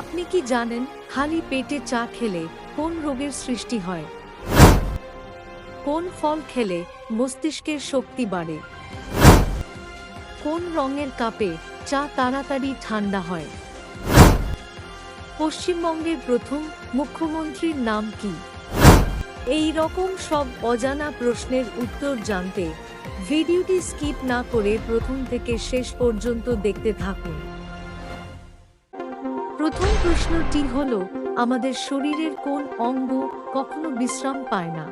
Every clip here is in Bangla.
আপনি কি জানেন, খালি পেটে চা খেলে কোন রোগের সৃষ্টি হয়? কোন ফল খেলে মস্তিষ্কের শক্তি বাড়ে? কোন রঙের কাপে চা তাড়াতাড়ি ঠান্ডা হয়? পশ্চিমবঙ্গের প্রথম মুখ্যমন্ত্রীর নাম কি? এই রকম সব অজানা প্রশ্নের উত্তর জানতে ভিডিওটি স্কিপ না করে প্রথম থেকে শেষ পর্যন্ত দেখতে থাকুন। প্রথম প্রশ্নটি হল, আমাদের শরীরের কোন অঙ্গ কখনো বিশ্রাম পায় না?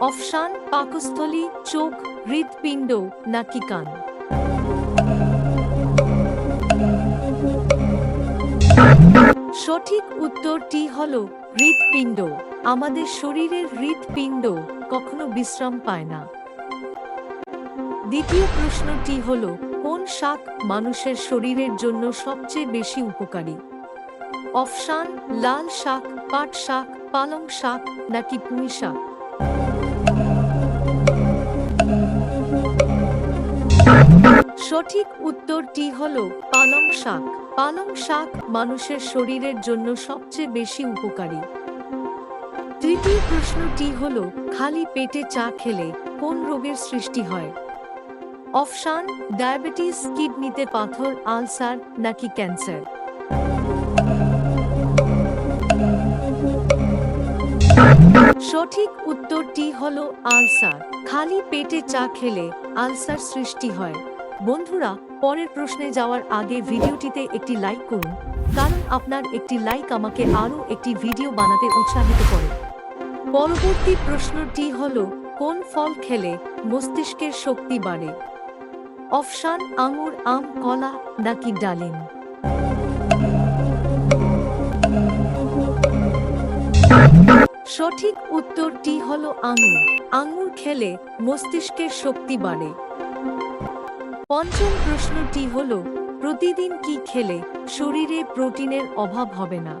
অফশান পাকস্থলী, চোখ, হৃৎপিণ্ড নাকি কান? সঠিক উত্তরটি হল, হৃৎপিণ্ড। আমাদের শরীরের হৃৎপিণ্ড কখনো বিশ্রাম পায় না। দ্বিতীয় প্রশ্নটি হল, কোন শাক মানুষের শরীরের জন্য সবচেয়ে বেশি উপকারী? অফশান, লাল শাক, পাট শাক, পালং শাক নাকি পুঁই শাক? সঠিক উত্তরটি হল পালং শাক। পালং শাক মানুষের শরীরের জন্য সবচেয়ে বেশি উপকারী। তৃতীয় প্রশ্নটি হল, খালি পেটে চা খেলে কোন রোগের সৃষ্টি হয়? অফশান, ডায়াবেটিস, কিডনিতে পাথর, আলসার নাকি ক্যান্সার? সঠিক উত্তরটি হল আলসার। খালি পেটে চা খেলে আলসার সৃষ্টি হয়। বন্ধুরা, পরের প্রশ্নে যাওয়ার আগে ভিডিওটিতে একটি লাইক করুন, কারণ আপনার একটি লাইক আমাকে আরও একটি ভিডিও বানাতে উৎসাহিত করে। পরবর্তী প্রশ্নটি হল, কোন ফল খেলে মস্তিষ্কের শক্তি বাড়ে? অফশান আঙুর, আম, কলা নাকি ডালিম? সঠিক উত্তরটি হল আঙুর। আঙুর খেলে মস্তিষ্কের শক্তি বাড়ে। পঞ্চম প্রশ্নটি হল, প্রতিদিন কি খেলে শরীরে প্রোটিনের অভাব হবে না?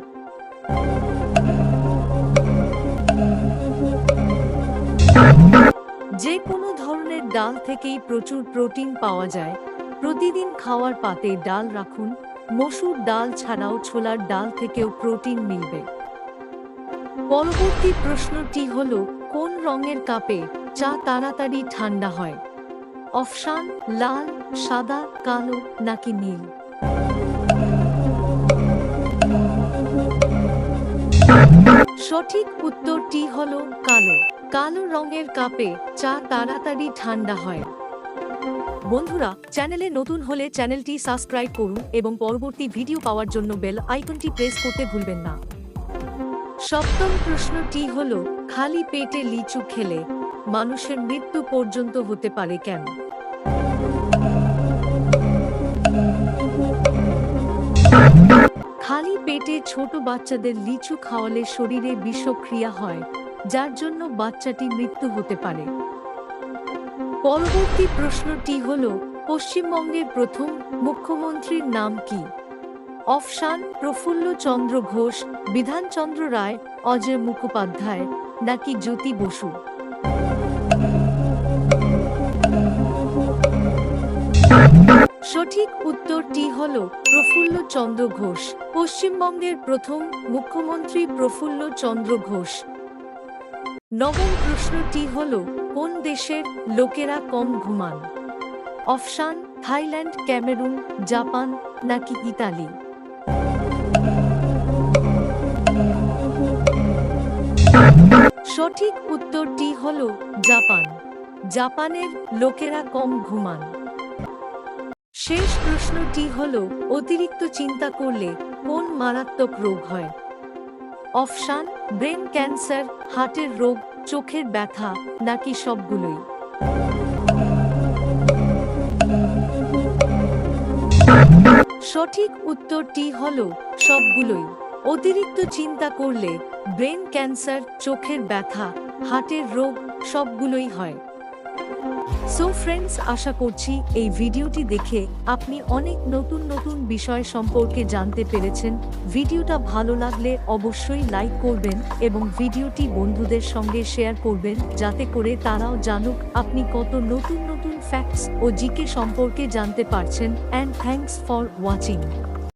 যে কোনো ধরনের ডাল থেকেই প্রচুর প্রোটিন পাওয়া যায়। প্রতিদিন খাওয়ার পাতে ডাল রাখুন। মসুর ডাল ছাড়াও ছোলার ডাল থেকেও প্রোটিন মিলবে। পরবর্তী প্রশ্নটি হল, কোন রঙের কাপে চা তাড়াতাড়ি ঠান্ডা হয়? অফশান লাল, সাদা, কালো নাকি নীল? সঠিক উত্তরটি হল কালো। কালো রঙের কাপে চা তাড়াতাড়ি ঠান্ডা হয়। বন্ধুরা, চ্যানেলে নতুন হলে চ্যানেলটি সাবস্ক্রাইব করুন এবং পরবর্তী ভিডিও পাওয়ার জন্য বেল আইকনটি প্রেস করতে ভুলবেন না। সপ্তম প্রশ্নটি হল, খালি পেটে লিচু খেলে মানুষের মৃত্যু পর্যন্ত হতে পারে কেন? খালি পেটে ছোট বাচ্চাদের লিচু খাওয়ালে শরীরে বিষক্রিয়া হয়, যার জন্য বাচ্চাটি মৃত্যু হতে পারে। পরবর্তী প্রশ্নটি হল, পশ্চিমবঙ্গের প্রথম মুখ্যমন্ত্রীর নাম কি? অফশান প্রফুল্ল চন্দ্র ঘোষ বিধানচন্দ্র রায়, অজয় মুখোপাধ্যায়, নাকি জ্যোতি বসু? সঠিক উত্তরটি হল প্রফুল্ল চন্দ্র ঘোষ, পশ্চিমবঙ্গের প্রথম মুখ্যমন্ত্রী প্রফুল্ল চন্দ্র ঘোষ। নবম প্রশ্নটি হল, কোন দেশের লোকেরা কম ঘুমান? অফশান, থাইল্যান্ড, ক্যামেরুন, জাপান, নাকি ইতালি? সঠিক উত্তরটি হল জাপান। জাপানের লোকেরা কম ঘুমান। শেষ প্রশ্নটি হল, অতিরিক্ত চিন্তা করলে কোন মারাত্মক রোগ হয়? অফশান ব্রেন ক্যান্সার, হার্টের রোগ, চোখের ব্যথা, নাকি সবগুলোই? সঠিক উত্তরটি হল, সবগুলোই। অতিরিক্ত চিন্তা করলে ব্রেন ক্যান্সার, চোখের ব্যথা, হার্টের রোগ, সবগুলোই হয়। সো ফ্রেন্ডস আশা করছি এই ভিডিওটি দেখে আপনি অনেক নতুন নতুন বিষয় সম্পর্কে জানতে পেরেছেন। ভিডিওটা ভালো লাগলে অবশ্যই লাইক করবেন এবং ভিডিওটি বন্ধুদের সঙ্গে শেয়ার করবেন, যাতে করে তারাও জানুক আপনি কত নতুন নতুন ফ্যাক্টস ও জিকে সম্পর্কে জানতে পারছেন। And thanks for watching